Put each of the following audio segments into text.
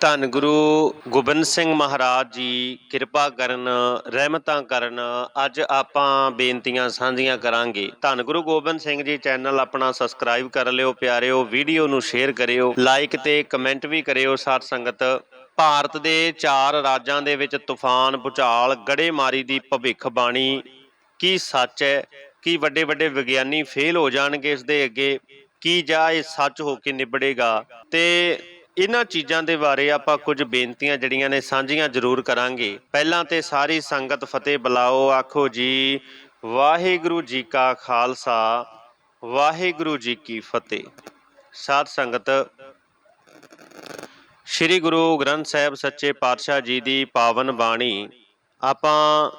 ਧੰਨ ਗੁਰੂ ਗੋਬਿੰਦ ਸਿੰਘ ਮਹਾਰਾਜ ਜੀ, ਕਿਰਪਾ ਕਰਨ, ਰਹਿਮਤਾਂ ਕਰਨ, ਅੱਜ ਆਪਾਂ ਬੇਨਤੀਆਂ ਸਾਂਝੀਆਂ ਕਰਾਂਗੇ। ਧੰਨ ਗੁਰੂ ਗੋਬਿੰਦ ਸਿੰਘ ਜੀ, ਚੈਨਲ ਆਪਣਾ ਸਬਸਕ੍ਰਾਈਬ ਕਰ ਲਿਓ ਪਿਆਰਿਓ, ਵੀਡੀਓ ਨੂੰ ਸ਼ੇਅਰ ਕਰਿਓ ਲਾਈਕ ਤੇ ਕਮੈਂਟ ਵੀ ਕਰਿਓ ਸਾਧ ਸੰਗਤ। ਭਾਰਤ ਦੇ ਚਾਰ ਰਾਜਾਂ ਦੇ ਵਿੱਚ ਤੂਫਾਨ, ਭੁਚਾਲ ਗੜੇਮਾਰੀ ਦੀ ਭਵਿੱਖਬਾਣੀ ਕੀ ਸੱਚ ਹੈ? ਕੀ ਵੱਡੇ ਵੱਡੇ ਵਿਗਿਆਨੀ ਫੇਲ ਹੋ ਜਾਣਗੇ ਇਸ ਦੇ ਅੱਗੇ? ਕੀ ਜਾ ਇਹ ਸੱਚ ਹੋ ਕੇ ਨਿਬੜੇਗਾ? ਤੇ ਇਹਨਾਂ ਚੀਜ਼ਾਂ ਦੇ ਬਾਰੇ ਆਪਾਂ ਕੁਝ ਬੇਨਤੀਆਂ ਜਿਹੜੀਆਂ ਨੇ ਸਾਂਝੀਆਂ ਜ਼ਰੂਰ ਕਰਾਂਗੇ। ਪਹਿਲਾਂ ਤੇ ਸਾਰੀ ਸੰਗਤ ਫਤਿਹ ਬੁਲਾਓ, ਆਖੋ ਜੀ, ਵਾਹਿਗੁਰੂ ਜੀ ਕਾ ਖਾਲਸਾ, ਵਾਹਿਗੁਰੂ ਜੀ ਕੀ ਫਤਿਹ। ਸਾਧ ਸੰਗਤ, ਸ੍ਰੀ ਗੁਰੂ ਗ੍ਰੰਥ ਸਾਹਿਬ ਸੱਚੇ ਪਾਤਸ਼ਾਹ ਜੀ ਦੀ ਪਾਵਨ ਬਾਣੀ ਆਪਾਂ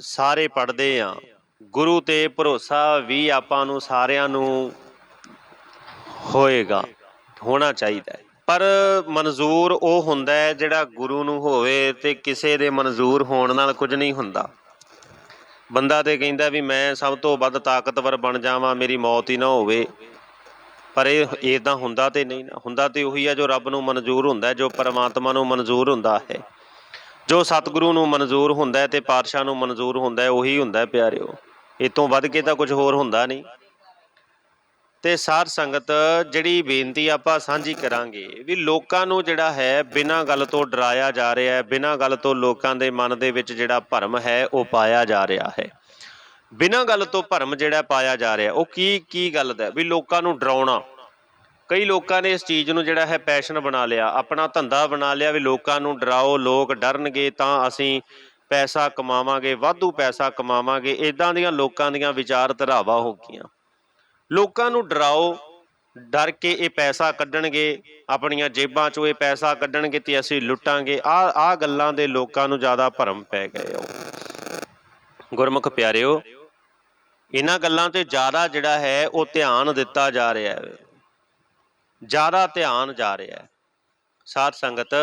ਸਾਰੇ ਪੜ੍ਹਦੇ ਆਂ ਗੁਰੂ ਤੇ ਭਰੋਸਾ ਵੀ ਆਪਾਂ ਨੂੰ ਸਾਰਿਆਂ ਨੂੰ ਹੋਏਗਾ, ਹੋਣਾ ਚਾਹੀਦਾ ਪਰ ਮਨਜ਼ੂਰ ਉਹ ਹੁੰਦਾ ਹੈ ਜਿਹੜਾ ਗੁਰੂ ਨੂੰ ਹੋਵੇ ਤੇ ਕਿਸੇ ਦੇ ਮਨਜ਼ੂਰ ਹੋਣ ਨਾਲ ਕੁਝ ਨਹੀਂ ਹੁੰਦਾ। ਬੰਦਾ ਤੇ ਕਹਿੰਦਾ ਵੀ ਮੈਂ ਸਭ ਤੋਂ ਵੱਧ ਤਾਕਤਵਰ ਬਣ ਜਾਵਾਂ, ਮੇਰੀ ਮੌਤ ਹੀ ਨਾ ਹੋਵੇ। ਪਰ ਇਹ ਇਦਾਂ ਹੁੰਦਾ ਤੇ ਨਹੀਂ ਨਾ, ਹੁੰਦਾ ਤੇ ਉਹੀ ਹੈ ਜੋ ਰੱਬ ਨੂੰ ਮਨਜ਼ੂਰ ਹੁੰਦਾ ਹੈ, ਜੋ ਪਰਮਾਤਮਾ ਨੂੰ ਮਨਜ਼ੂਰ ਹੁੰਦਾ ਹੈ। ਜੋ ਸਤਿਗੁਰੂ ਨੂੰ ਮਨਜ਼ੂਰ ਹੁੰਦਾ ਹੈ ਤੇ ਪਾਤਸ਼ਾਹ ਨੂੰ ਮਨਜ਼ੂਰ ਹੁੰਦਾ ਹੈ, ਉਹੀ ਹੁੰਦਾ ਹੈ ਪਿਆਰਿਓ। ਇਹ ਤੋਂ ਵੱਧ ਕੇ ਤਾਂ ਕੁਝ ਹੋਰ ਹੁੰਦਾ ਨਹੀਂ। ਤੇ ਸਾਧ ਸੰਗਤ, ਜਿਹੜੀ ਬੇਨਤੀ ਆਪਾਂ ਸਾਂਝੀ ਕਰਾਂਗੇ ਵੀ ਲੋਕਾਂ ਨੂੰ ਜਿਹੜਾ ਹੈ, ਬਿਨਾਂ ਗੱਲ ਤੋਂ ਡਰਾਇਆ ਜਾ ਰਿਹਾ ਹੈ, ਬਿਨਾਂ ਗੱਲ ਤੋਂ ਲੋਕਾਂ ਦੇ ਮਨ ਦੇ ਵਿੱਚ ਜਿਹੜਾ ਭਰਮ ਹੈ, ਉਹ ਪਾਇਆ ਜਾ ਰਿਹਾ ਹੈ। ਬਿਨਾਂ ਗੱਲ ਤੋਂ ਭਰਮ ਜਿਹੜਾ ਪਾਇਆ ਜਾ ਰਿਹਾ, ਉਹ ਕੀ ਕੀ ਗੱਲ ਦਾ ਵੀ ਲੋਕਾਂ ਨੂੰ ਡਰਾਉਣਾ। ਕਈ ਲੋਕਾਂ ਨੇ ਇਸ ਚੀਜ਼ ਨੂੰ ਜਿਹੜਾ ਹੈ, ਪੈਸ਼ਨ ਬਣਾ ਲਿਆ, ਆਪਣਾ ਧੰਦਾ ਬਣਾ ਲਿਆ ਵੀ ਲੋਕਾਂ ਨੂੰ ਡਰਾਓ, ਲੋਕ ਡਰਨਗੇ ਤਾਂ ਅਸੀਂ ਪੈਸਾ ਕਮਾਵਾਂਗੇ, ਵਾਧੂ ਪੈਸਾ ਕਮਾਵਾਂਗੇ ਇਦਾਂ ਦੀਆਂ ਲੋਕਾਂ ਦੀਆਂ ਵਿਚਾਰ ਧਰਾਵਾ ਹੋ ਗਈਆਂ। ਲੋਕਾਂ ਨੂੰ ਡਰਾਓ, ਡਰ ਕੇ ਇਹ ਪੈਸਾ ਕੱਢਣਗੇ, ਆਪਣੀਆਂ ਜੇਬਾਂ 'ਚੋਂ ਇਹ ਪੈਸਾ ਕੱਢਣਗੇ ਤੇ ਅਸੀਂ ਲੁੱਟਾਂਗੇ। ਆ ਆ ਗੱਲਾਂ ਦੇ ਲੋਕਾਂ ਨੂੰ ਜ਼ਿਆਦਾ ਭਰਮ ਪੈ ਗਏ ਹੋ ਗੁਰਮੁਖ ਪਿਆਰਿਓ, ਇਹਨਾਂ ਗੱਲਾਂ ਤੇ ਜ਼ਿਆਦਾ ਜਿਹੜਾ ਹੈ ਉਹ ਧਿਆਨ ਦਿੱਤਾ ਜਾ ਰਿਹਾ ਹੈ। ਜ਼ਿਆਦਾ ਧਿਆਨ ਜਾ ਰਿਹਾ ਹੈ। ਸਾਧ ਸੰਗਤ,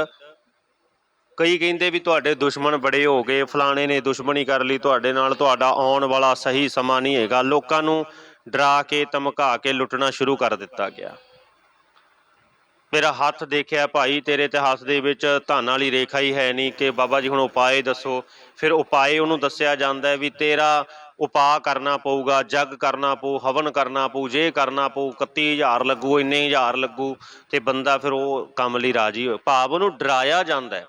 ਕਈ ਕਹਿੰਦੇ ਵੀ ਤੁਹਾਡੇ ਦੁਸ਼ਮਣ ਬੜੇ ਹੋ ਗਏ, ਫਲਾਣੇ ਨੇ ਦੁਸ਼ਮਣੀ ਕਰ ਲਈ, ਤੁਹਾਡੇ ਨਾਲ ਤੁਹਾਡਾ ਆਉਣ ਵਾਲਾ ਸਹੀ ਸਮਾਂ ਨਹੀਂ ਹੈਗਾ। ਲੋਕਾਂ ਨੂੰ ਡਰਾ ਕੇ ਧਮਕਾ ਕੇ ਲੁੱਟਣਾ ਸ਼ੁਰੂ ਕਰ ਦਿੱਤਾ ਗਿਆ। ਮੇਰਾ ਹੱਥ ਦੇਖਿਆ ਭਾਈ, ਤੇਰੇ ਇਤਿਹਾਸ ਦੇ ਵਿੱਚ ਧਨ ਵਾਲੀ ਰੇਖਾ ਹੀ ਹੈ ਨਹੀਂ ਕਿ ਬਾਬਾ ਜੀ ਹੁਣ ਉਪਾਏ ਦੱਸੋ। ਫਿਰ ਉਪਾਏ ਉਹਨੂੰ ਦੱਸਿਆ ਜਾਂਦਾ ਵੀ ਤੇਰਾ ਉਪਾਅ ਕਰਨਾ ਪਊਗਾ, ਜਗ ਕਰਨਾ ਪਊ, ਹਵਨ ਕਰਨਾ ਪਊ, ਜੇ ਕਰਨਾ ਪਊ 31000 ਲੱਗੂ, ਇੰਨੇ ਹਜ਼ਾਰ ਲੱਗੂ ਤੇ ਬੰਦਾ ਫਿਰ ਉਹ ਕੰਮ ਲਈ ਰਾਜੀ ਹੋਏ। ਭਾਵ ਉਹਨੂੰ ਡਰਾਇਆ ਜਾਂਦਾ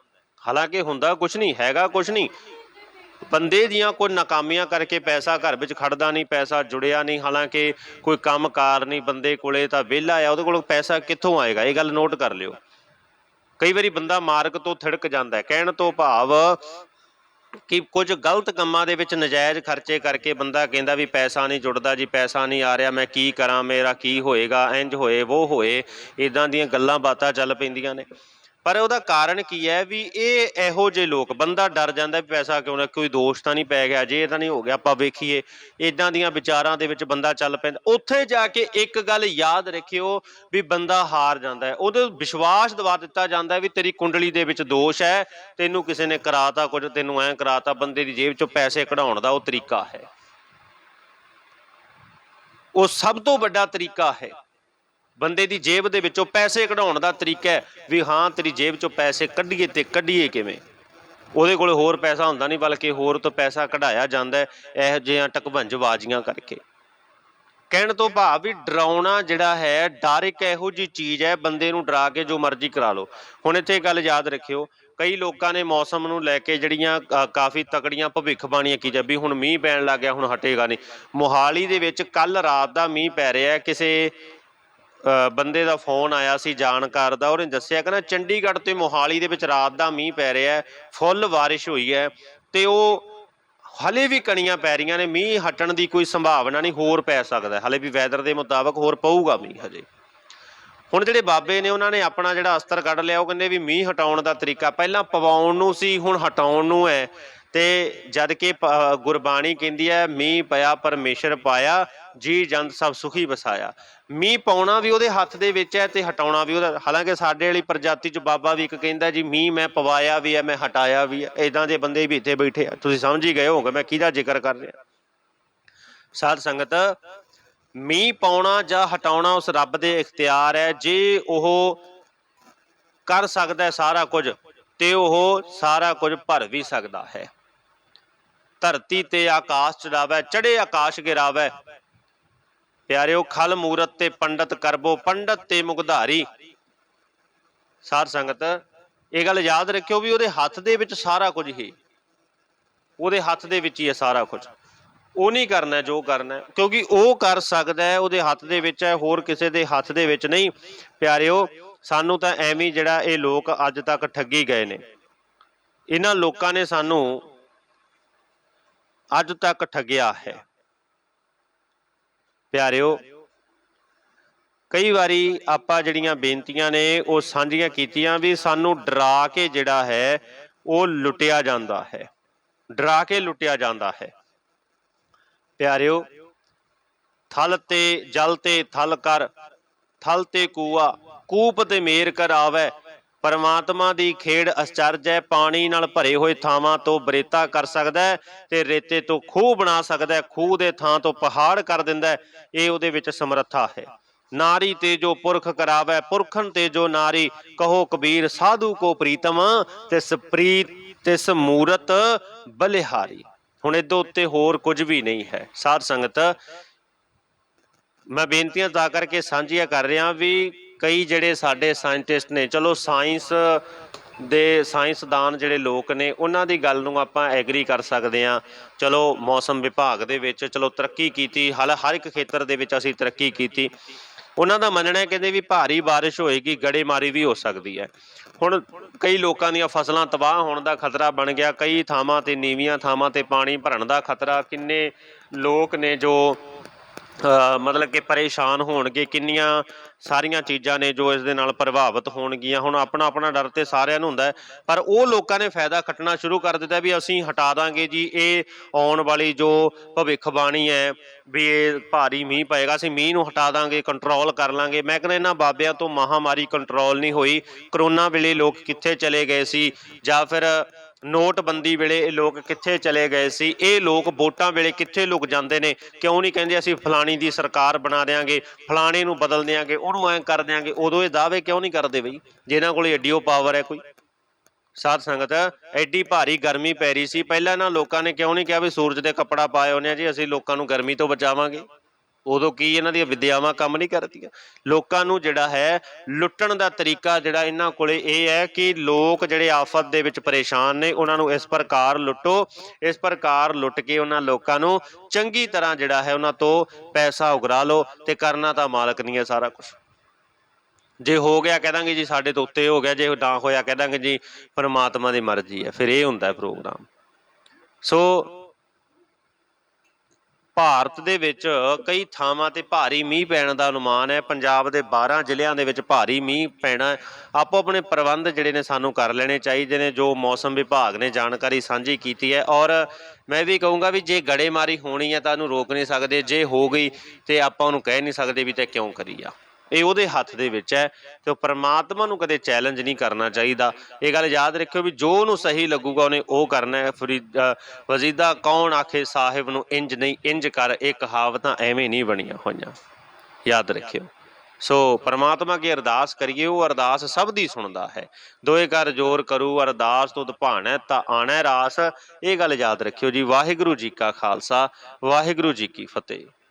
ਹਾਲਾਂਕਿ ਹੁੰਦਾ ਕੁਝ ਨਹੀਂ, ਹੈਗਾ ਕੁਝ ਨਹੀਂ। ਬੰਦੇ ਦੀਆਂ ਕੋਈ ਨਾਕਾਮੀਆਂ ਕਰਕੇ ਪੈਸਾ ਘਰ ਵਿੱਚ ਖੜਦਾ ਨਹੀਂ, ਪੈਸਾ ਜੁੜਿਆ ਨਹੀਂ, ਹਾਲਾਂਕਿ ਕੋਈ ਕੰਮਕਾਰ ਨਹੀਂ, ਬੰਦੇ ਕੋਲੇ ਤਾਂ ਵਿਹਲਾ ਆ, ਉਹਦੇ ਕੋਲ ਪੈਸਾ ਕਿੱਥੋਂ ਆਏਗਾ? ਇਹ ਗੱਲ ਨੋਟ ਕਰ ਲਿਓ। ਕਈ ਵਾਰੀ ਬੰਦਾ ਮਾਰਗ ਤੋਂ ਥਿੜਕ ਜਾਂਦਾ ਹੈ, ਕਹਿਣ ਤੋਂ ਭਾਵ ਕਿ ਕੁਝ ਗਲਤ ਕੰਮਾਂ ਦੇ ਵਿੱਚ ਨਜਾਇਜ਼ ਖਰਚੇ ਕਰਕੇ ਬੰਦਾ ਕਹਿੰਦਾ ਵੀ ਪੈਸਾ ਨਹੀਂ ਜੁੜਦਾ ਜੀ, ਪੈਸਾ ਨਹੀਂ ਆ ਰਿਹਾ, ਮੈਂ ਕੀ ਕਰਾਂ, ਮੇਰਾ ਕੀ ਹੋਏਗਾ ਇੰਜ ਹੋਏ, ਉਹ ਹੋਏ ਇਦਾਂ ਦੀਆਂ ਗੱਲਾਂ ਬਾਤਾਂ ਚੱਲ ਪੈਂਦੀਆਂ ਨੇ। ਪਰ ਉਹਦਾ ਕਾਰਨ ਕੀ ਹੈ ਵੀ ਇਹ ਇਹੋ ਜਿਹੇ ਲੋਕ, ਬੰਦਾ ਡਰ ਜਾਂਦਾ ਵੀ ਪੈਸਾ ਕਿਉਂ ਨਾ, ਕੋਈ ਦੋਸ਼ ਤਾਂ ਨਹੀਂ ਪੈ ਗਿਆ, ਜੇ ਤਾਂ ਨਹੀਂ ਹੋ ਗਿਆ, ਆਪਾਂ ਵੇਖੀਏ ਇਦਾਂ ਦੀਆਂ ਵਿਚਾਰਾਂ ਦੇ ਵਿੱਚ ਬੰਦਾ ਚੱਲ ਪੈਂਦਾ। ਉੱਥੇ ਜਾ ਕੇ ਇੱਕ ਗੱਲ ਯਾਦ ਰੱਖਿਓ ਵੀ ਬੰਦਾ ਹਾਰ ਜਾਂਦਾ ਹੈ। ਉਹਦੇ ਵਿਸ਼ਵਾਸ ਦਿਵਾ ਦਿੱਤਾ ਜਾਂਦਾ ਵੀ ਤੇਰੀ ਕੁੰਡਲੀ ਦੇ ਵਿੱਚ ਦੋਸ਼ ਹੈ, ਤੈਨੂੰ ਕਿਸੇ ਨੇ ਕਰਾਤਾ ਕੁਝ, ਤੈਨੂੰ ਐਂ ਕਰਾਤਾ, ਬੰਦੇ ਦੀ ਜੇਬ ਚੋਂ ਪੈਸੇ ਕਢਾਉਣ ਦਾ ਉਹ ਤਰੀਕਾ ਹੈ। ਉਹ ਸਭ ਤੋਂ ਵੱਡਾ ਤਰੀਕਾ ਹੈ। ਬੰਦੇ ਦੀ ਜੇਬ ਦੇ ਵਿੱਚੋਂ ਪੈਸੇ ਕਢਾਉਣ ਦਾ ਤਰੀਕਾ ਹੈ ਵੀ ਹਾਂ, ਤੇਰੀ ਜੇਬ ਚੋਂ ਪੈਸੇ ਕੱਢੀਏ ਤੇ ਕੱਢੀਏ ਕਿਵੇਂ? ਉਹਦੇ ਕੋਲ ਹੋਰ ਪੈਸਾ ਹੁੰਦਾ ਨਹੀਂ, ਬਲਕਿ ਹੋਰ ਤੋਂ ਪੈਸਾ ਕਢਾਇਆ ਜਾਂਦਾ ਹੈ, ਇਹੋ ਜਿਹੀਆਂ ਟਕਭੰਜਬਾਜ਼ੀਆਂ ਕਰਕੇ। ਕਹਿਣ ਤੋਂ ਭਾਵ ਵੀ ਡਰਾਉਣਾ ਜਿਹੜਾ ਹੈ, ਡਰ ਇੱਕ ਇਹੋ ਜੀ ਚੀਜ਼ ਹੈ, ਬੰਦੇ ਨੂੰ ਡਰਾ ਕੇ ਜੋ ਮਰਜ਼ੀ ਕਰਾ ਲਓ। ਹੁਣ ਇੱਥੇ ਗੱਲ ਯਾਦ ਰੱਖਿਓ, ਕਈ ਲੋਕਾਂ ਨੇ ਮੌਸਮ ਨੂੰ ਲੈ ਕੇ ਜਿਹੜੀਆਂ ਕਾਫੀ ਤਕੜੀਆਂ ਭਵਿੱਖਬਾਣੀਆਂ ਕੀਤੀਆਂ, ਵੀ ਹੁਣ ਮੀਂਹ ਪੈਣ ਲੱਗ ਗਿਆ, ਹੁਣ ਹਟੇਗਾ ਨਹੀਂ। ਮੋਹਾਲੀ ਦੇ ਵਿੱਚ ਕੱਲ ਰਾਤ ਦਾ ਮੀਂਹ ਪੈ ਰਿਹਾ ਕਿਸੇ ਬੰਦੇ ਦਾ ਫੋਨ ਆਇਆ ਸੀ ਜਾਣਕਾਰ ਦਾ, ਉਹਨੇ ਦੱਸਿਆ ਕਹਿੰਦਾ ਚੰਡੀਗੜ੍ਹ ਤੇ ਮੋਹਾਲੀ ਦੇ ਵਿੱਚ ਰਾਤ ਦਾ ਮੀਂਹ ਪੈ ਰਿਹਾ ਹੈ, ਫੁੱਲ ਬਾਰਿਸ਼ ਹੋਈ ਹੈ ਤੇ ਉਹ ਹਲੇ ਵੀ ਕਣੀਆਂ ਪੈ ਰਹੀਆਂ ਨੇ, ਮੀਂਹ ਹਟਣ ਦੀ ਕੋਈ ਸੰਭਾਵਨਾ ਨਹੀਂ, ਹੋਰ ਪੈ ਸਕਦਾ ਹੈ। ਹਲੇ ਵੀ ਵੈਦਰ ਦੇ ਮੁਤਾਬਕ ਹੋਰ ਪਊਗਾ ਮੀਂਹ ਹਜੇ ਹੁਣ ਜਿਹੜੇ ਬਾਬੇ ਨੇ, ਉਹਨਾਂ ਨੇ ਆਪਣਾ ਜਿਹੜਾ ਅਸਤਰ ਕੱਢ ਲਿਆ, ਉਹ ਕਹਿੰਦੇ ਵੀ ਮੀਂਹ ਹਟਾਉਣ ਦਾ ਤਰੀਕਾ ਪਹਿਲਾਂ ਪਵਾਉਣ ਨੂੰ ਸੀ, ਹੁਣ ਹਟਾਉਣ ਨੂੰ ਹੈ ਤੇ ਜਦ ਕਿ ਗੁਰਬਾਣੀ ਕਹਿੰਦੀ ਹੈ, ਮੀਂਹ ਪਿਆ, ਪਰਮੇਸ਼ਰ ਪਾਇਆ ਜੀ ਜੰਦ ਸਭ ਸੁਖੀ ਵਸਾਇਆ। ਮੀਂਹ ਪਾਉਣਾ ਵੀ ਉਹਦੇ ਹੱਥ ਦੇ ਵਿੱਚ ਹੈ ਤੇ ਹਟਾਉਣਾ ਵੀ ਉਹਦਾ। ਹਾਲਾਂਕਿ ਸਾਡੇ ਵਾਲੀ ਪ੍ਰਜਾਤੀ ਚ ਬਾਬਾ ਵੀ ਇੱਕ ਕਹਿੰਦਾ ਜੀ, ਮੀਂਹ ਮੈਂ ਪਵਾਇਆ ਵੀ ਹੈ, ਮੈਂ ਹਟਾਇਆ ਵੀ ਹੈ। ਇਦਾਂ ਦੇ ਬੰਦੇ ਵੀ ਇੱਥੇ ਬੈਠੇ ਆ। ਤੁਸੀਂ ਸਮਝ ਹੀ ਗਏ ਹੋਗੇ ਮੈਂ ਕਿਹਦਾ ਜ਼ਿਕਰ ਕਰ ਰਿਹਾ। ਸਾਧ ਸੰਗਤ, ਮੀਂਹ ਪਾਉਣਾ ਜਾਂ ਹਟਾਉਣਾ ਉਸ ਰੱਬ ਦੇ ਇਖਤਿਆਰ ਹੈ। ਜੇ ਉਹ ਕਰ ਸਕਦਾ ਹੈ ਸਾਰਾ ਕੁਝ, ਤੇ ਉਹ ਸਾਰਾ ਕੁਝ ਭਰ ਵੀ ਸਕਦਾ ਹੈ। ਧਰਤੀ ਤੇ ਆਕਾਸ਼ ਚੜਾਵੇ ਚੜੇ ਆਕਾਸ਼ ਗਿਰਾਵੇ। ਪਿਆਰਿਓ, ਖਲ ਮੂਰਤ ਤੇ ਪੰਡਤ ਕਰਬੋ, ਪੰਡਤ ਤੇ ਮੁਗਧਾਰੀ। ਸਾਧ ਸੰਗਤ, ਇਹ ਗੱਲ ਯਾਦ ਰੱਖਿਓ ਵੀ ਉਹਦੇ ਹੱਥ ਦੇ ਵਿੱਚ ਸਾਰਾ ਕੁਝ ਹੀ। ਉਹਦੇ ਹੱਥ ਦੇ ਵਿੱਚ ਹੀ ਹੈ ਸਾਰਾ ਕੁਝ। ਉਹ ਨਹੀਂ ਕਰਨਾ, ਜੋ ਕਰਨਾ ਕਿਉਂਕਿ ਉਹ ਕਰ ਸਕਦਾ ਹੈ, ਉਹਦੇ ਹੱਥ ਦੇ ਵਿੱਚ ਹੈ, ਹੋਰ ਕਿਸੇ ਦੇ ਹੱਥ ਦੇ ਵਿੱਚ ਨਹੀਂ। ਪਿਆਰਿਓ, ਸਾਨੂੰ ਤਾਂ ਐਵੇਂ ਜਿਹੜਾ ਇਹ ਲੋਕ ਅੱਜ ਤੱਕ ਠੱਗੀ ਗਏ ਨੇ। ਇਹਨਾਂ ਲੋਕਾਂ ਨੇ ਸਾਨੂੰ ਅੱਜ ਤੱਕ ਠੱਗਿਆ ਹੈ। ਪਿਆਰਿਓ, ਕਈ ਵਾਰੀ ਆਪਾਂ ਜਿਹੜੀਆਂ ਬੇਨਤੀਆਂ ਨੇ, ਉਹ ਸਾਂਝੀਆਂ ਕੀਤੀਆਂ ਵੀ ਸਾਨੂੰ ਡਰਾ ਕੇ ਜਿਹੜਾ ਹੈ, ਉਹ ਲੁੱਟਿਆ ਜਾਂਦਾ ਹੈ। ਡਰਾ ਕੇ ਲੁੱਟਿਆ ਜਾਂਦਾ ਹੈ। ਪਿਆਰਿਓ, ਥਲ ਤੇ ਜਲ ਤੇ ਥਲ ਕਰ, ਥਲ ਤੇ ਕੂਆ, ਕੂਪ ਤੇ ਮੇਰ ਕਰ ਆਵੇ ਪਰਮਾਤਮਾ ਦੀ ਖੇਡ ਅਚਰਜ ਹੈ, ਪਾਣੀ ਨਾਲ ਭਰੇ ਹੋਏ ਥਾਵਾਂ ਤੋਂ ਬਰੇਤਾ ਕਰ ਸਕਦਾ ਹੈ ਤੇ ਰੇਤੇ ਤੋਂ ਖੂਹ ਬਣਾ ਸਕਦਾ ਹੈ, ਖੂਹ ਦੇ ਥਾਂ ਤੋਂ ਪਹਾੜ ਕਰ ਦਿੰਦਾ ਹੈ, ਇਹ ਉਹਦੇ ਵਿੱਚ ਸਮਰੱਥਾ ਹੈ। ਨਾਰੀ ਤੇ ਜੋ ਪੁਰਖ ਕਰਾਵੇ, ਪੁਰਖਨ ਤੇ ਜੋ ਨਾਰੀ, ਕਹੋ ਕਬੀਰ ਸਾਧੂ ਕੋ ਪ੍ਰੀਤਮ, ਤਿਸ ਪ੍ਰੀਤ, ਤਿਸ ਮੂਰਤ ਬਲਿਹਾਰੀ। ਹੁਣ ਇਹਦੇ ਉੱਤੇ ਹੋਰ ਕੁਝ ਵੀ ਨਹੀਂ ਹੈ। ਸਾਧ ਸੰਗਤ, ਮੈਂ ਬੇਨਤੀਆਂ ਤਾਂ ਕਰਕੇ ਸਾਂਝੀਆਂ ਕਰ ਰਿਹਾ ਵੀ ਕਈ ਜਿਹੜੇ ਸਾਡੇ ਸਾਇੰਟਿਸਟ ਨੇ, ਚਲੋ ਸਾਇੰਸ ਦੇ ਸਾਇੰਸਦਾਨ ਜਿਹੜੇ ਲੋਕ ਨੇ, ਉਹਨਾਂ ਦੀ ਗੱਲ ਨੂੰ ਆਪਾਂ ਐਗਰੀ ਕਰ ਸਕਦੇ ਆ ਚਲੋ ਮੌਸਮ ਵਿਭਾਗ ਦੇ ਵਿੱਚ, ਚਲੋ ਤਰੱਕੀ ਕੀਤੀ ਹਲ ਹਰ ਇੱਕ ਖੇਤਰ ਦੇ ਵਿੱਚ ਅਸੀਂ ਤਰੱਕੀ ਕੀਤੀ। ਉਹਨਾਂ ਦਾ ਮੰਨਣਾ ਹੈ ਕਹਿੰਦੇ ਵੀ ਭਾਰੀ ਬਾਰਿਸ਼ ਹੋਏਗੀ, ਗੜੇਮਾਰੀ ਵੀ ਹੋ ਸਕਦੀ ਹੈ। ਹੁਣ ਕਈ ਲੋਕਾਂ ਦੀਆਂ ਫਸਲਾਂ ਤਬਾਹ ਹੋਣ ਦਾ ਖਤਰਾ ਬਣ ਗਿਆ, ਕਈ ਥਾਵਾਂ ਤੇ ਨੀਵੀਆਂ ਥਾਵਾਂ ਤੇ ਪਾਣੀ ਭਰਨ ਦਾ ਖਤਰਾ, ਕਿੰਨੇ ਲੋਕ ਨੇ ਜੋ ਮਤਲਬ ਕਿ ਪਰੇਸ਼ਾਨ ਹੋਣਗੇ, ਕਿੰਨੀਆਂ ਸਾਰੀਆਂ ਚੀਜ਼ਾਂ ਨੇ ਜੋ ਇਸ ਦੇ ਨਾਲ ਪ੍ਰਭਾਵਿਤ ਹੋਣਗੀਆਂ। ਹੁਣ ਆਪਣਾ ਆਪਣਾ ਡਰ ਤੇ ਸਾਰਿਆਂ ਨੂੰ ਹੁੰਦਾ ਪਰ ਉਹ ਲੋਕਾਂ ਨੇ ਫਾਇਦਾ ਖੱਟਣਾ ਸ਼ੁਰੂ ਕਰ ਦਿੱਤਾ ਵੀ ਅਸੀਂ ਹਟਾ ਦਾਂਗੇ ਜੀ। ਇਹ ਆਉਣ ਵਾਲੀ ਜੋ ਭਵਿੱਖਬਾਣੀ ਹੈ ਵੀ ਇਹ ਭਾਰੀ ਮੀਂਹ ਪਏਗਾ, ਅਸੀਂ ਮੀਂਹ ਨੂੰ ਹਟਾ ਦਾਂਗੇ ਕੰਟਰੋਲ ਕਰ ਲਾਂਗੇ। ਮੈਂ ਕਹਿੰਦਾ ਇਹਨਾਂ ਬਾਬਿਆਂ ਤੋਂ ਮਹਾਮਾਰੀ ਕੰਟਰੋਲ ਨਹੀਂ ਹੋਈ। ਕਰੋਨਾ ਵੇਲੇ ਲੋਕ ਕਿੱਥੇ ਚਲੇ ਗਏ ਸੀ ਜਾਂ ਫਿਰ ਨੋਟਬੰਦੀ ਵੇਲੇ ਇਹ ਲੋਕ ਕਿੱਥੇ ਚਲੇ ਗਏ ਸੀ? ਇਹ ਲੋਕ ਵੋਟਾਂ ਵੇਲੇ ਕਿੱਥੇ ਲੁਕ ਜਾਂਦੇ ਨੇ? ਕਿਉਂ ਨਹੀਂ ਕਹਿੰਦੇ ਅਸੀਂ ਫਲਾਣੀ ਦੀ ਸਰਕਾਰ ਬਣਾ ਦੇਾਂਗੇ ਫਲਾਣੇ ਨੂੰ ਬਦਲ ਦੇਾਂਗੇ ਉਹਨੂੰ ਐਂ ਕਰ ਦੇਾਂਗੇ ਉਦੋਂ ਇਹ ਦਾਅਵੇ ਕਿਉਂ ਨਹੀਂ ਕਰਦੇ ਬਈ? ਜਿਹਨਾਂ ਕੋਲ ਐਡੀ ਉਹ ਪਾਵਰ ਹੈ ਕੋਈ? ਸਾਧ ਸੰਗਤ, ਐਡੀ ਭਾਰੀ ਗਰਮੀ ਪੈ ਰਹੀ ਸੀ। ਪਹਿਲਾਂ ਨਾ ਲੋਕਾਂ ਨੇ ਕਿਉਂ ਨਹੀਂ ਕਿਹਾ ਵੀ ਸੂਰਜ ਦੇ ਕੱਪੜਾ ਪਾਏ ਹੋਣੇ ਆ ਜੀ, ਅਸੀਂ ਲੋਕਾਂ ਨੂੰ ਗਰਮੀ ਤੋਂ ਬਚਾਵਾਂਗੇ? ਉਦੋਂ ਕੀ ਇਹਨਾਂ ਦੀਆਂ ਵਿਦਿਆਵਾਂ ਕੰਮ ਨਹੀਂ ਕਰਦੀਆਂ? ਲੋਕਾਂ ਨੂੰ ਜਿਹੜਾ ਹੈ, ਲੁੱਟਣ ਦਾ ਤਰੀਕਾ ਜਿਹੜਾ ਇਹਨਾਂ ਕੋਲੇ ਇਹ ਹੈ ਕਿ ਲੋਕ ਜਿਹੜੇ ਆਫਤ ਦੇ ਵਿੱਚ ਪਰੇਸ਼ਾਨ ਨੇ, ਉਹਨਾਂ ਨੂੰ ਇਸ ਪ੍ਰਕਾਰ ਲੁੱਟੋ। ਇਸ ਪ੍ਰਕਾਰ ਲੁੱਟ ਕੇ ਉਹਨਾਂ ਲੋਕਾਂ ਨੂੰ ਚੰਗੀ ਤਰ੍ਹਾਂ ਜਿਹੜਾ ਹੈ ਉਹਨਾਂ ਤੋਂ ਪੈਸਾ ਉਗਰਾ ਲਓ ਤੇ ਕਰਨਾ ਤਾਂ ਮਾਲਕ ਨਹੀਂ ਹੈ ਸਾਰਾ ਕੁਝ ਜੇ ਹੋ ਗਿਆ ਕਹਿ ਦਾਂਗੇ ਜੀ ਸਾਡੇ ਤੋਂ ਉੱਤੇ ਹੋ ਗਿਆ, ਜੇ ਨਾ ਹੋਇਆ ਕਹਿ ਦਾਂਗੇ ਜੀ, ਪਰਮਾਤਮਾ ਦੀ ਮਰਜ਼ੀ ਹੈ। ਫਿਰ ਇਹ ਹੁੰਦਾ ਪ੍ਰੋਗਰਾਮ। ਸੋ ਭਾਰਤ ਦੇ ਵਿੱਚ ਕਈ ਥਾਵਾਂ ਤੇ ਭਾਰੀ ਮੀਂਹ ਪੈਣ ਦਾ ਅਨੁਮਾਨ ਹੈ। ਪੰਜਾਬ ਦੇ 12 ਜ਼ਿਲ੍ਹਿਆਂ ਦੇ ਵਿੱਚ ਭਾਰੀ ਮੀਂਹ ਪੈਣਾ ਆਪੋ ਆਪਣੇ ਪ੍ਰਬੰਧ ਜਿਹੜੇ ਨੇ ਸਾਨੂੰ ਕਰ ਲੈਣੇ ਚਾਹੀਦੇ ਨੇ, ਜੋ ਮੌਸਮ ਵਿਭਾਗ ਨੇ ਜਾਣਕਾਰੀ ਸਾਂਝੀ ਕੀਤੀ ਹੈ। ਔਰ ਮੈਂ ਵੀ ਕਹੂੰਗਾ ਵੀ ਜੇ ਗੜੇਮਾਰੀ ਹੋਣੀ ਹੈ ਤਾਂ ਉਹਨੂੰ ਰੋਕ ਨਹੀਂ ਸਕਦੇ। ਜੇ ਹੋ ਗਈ ਤੇ ਆਪਾਂ ਉਹਨੂੰ ਕਹਿ ਨਹੀਂ ਸਕਦੇ ਵੀ ਤੇ ਕਿਉਂ ਕਰੀ ਆ ਇਹ ਉਹਦੇ ਹੱਥ ਦੇ ਵਿੱਚ ਹੈ ਤੇ ਉਹ ਪ੍ਰਮਾਤਮਾ ਨੂੰ ਕਦੇ ਚੈਲੰਜ ਨਹੀਂ ਕਰਨਾ ਚਾਹੀਦਾ। ਇਹ ਗੱਲ ਯਾਦ ਰੱਖਿਓ ਵੀ ਜੋ ਉਹਨੂੰ ਸਹੀ ਲੱਗੂਗਾ ਉਹਨੇ ਉਹ ਕਰਨਾ ਹੈ। ਫਰੀਦ ਵਜ਼ੀਦਾ ਕੌਣ ਆਖੇ ਸਾਹਿਬ ਨੂੰ, ਇੰਜ ਨਹੀਂ, ਇੰਜ ਕਰ, ਇਹ ਕਹਾਵਤਾਂ ਐਵੇਂ ਨਹੀਂ ਬਣੀਆਂ ਹੋਈਆਂ। ਯਾਦ ਰੱਖਿਓ। ਸੋ ਪ੍ਰਮਾਤਮਾ ਕੀ ਅਰਦਾਸ ਕਰੀਏ, ਉਹ ਅਰਦਾਸ ਸਭ ਦੀ ਸੁਣਦਾ ਹੈ। ਦੋਏ ਕਰ ਜੋਰ ਕਰੂ, ਅਰਦਾਸ ਤੋਂ ਭਾਣੈ ਤਾਂ ਆਣੈ ਰਾਸ। ਇਹ ਗੱਲ ਯਾਦ ਰੱਖਿਓ ਜੀ, ਵਾਹਿਗੁਰੂ ਜੀ ਕਾ ਖਾਲਸਾ, ਵਾਹਿਗੁਰੂ ਜੀ ਕੀ ਫਤਿਹ।